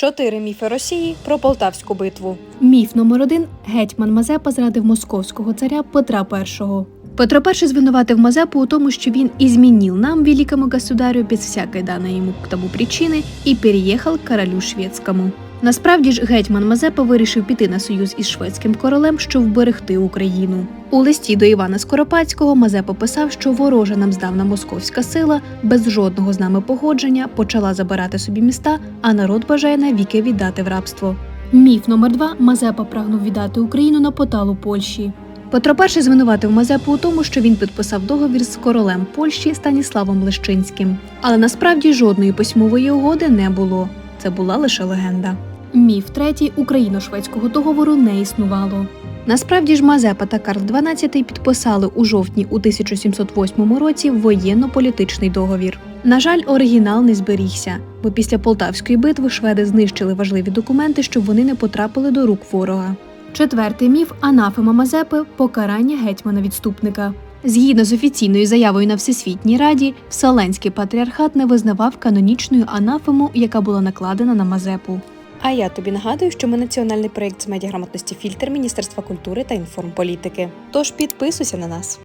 Чотири міфи Росії про Полтавську битву. Міф номер один гетьман Мазепа зрадив московського царя Петра І. Петро І звинуватив Мазепу у тому, що він изменил нам, великому государю, без всякої даної йому к тому причини, і переїхав к королю шведському. Насправді ж гетьман Мазепа вирішив піти на союз із шведським королем, щоб вберегти Україну. У листі до Івана Скоропадського Мазепа писав, що ворожа нам здавна московська сила без жодного з нами погодження почала забирати собі міста, а народ бажає навіки віддати в рабство. Міф номер два Мазепа прагнув віддати Україну на поталу Польщі. Петро І звинуватив Мазепу у тому, що він підписав договір з королем Польщі Станіславом Лещинським. Але насправді жодної письмової угоди не було. Це була лише легенда. Міф третій україно-шведського договору не існувало. Насправді ж Мазепа та Карл XII підписали у жовтні у 1708 році воєнно-політичний договір. На жаль, оригінал не зберігся, бо після Полтавської битви шведи знищили важливі документи, щоб вони не потрапили до рук ворога. Четвертий міф анафема Мазепи покарання гетьмана відступника. Згідно з офіційною заявою на Всесвітній Раді, Вселенський патріархат не визнавав канонічною анафему, яка була накладена на Мазепу. А я тобі нагадую, що ми національний проєкт з медіаграмотності фільтр Міністерства культури та інформполітики. Тож підписуйся на нас.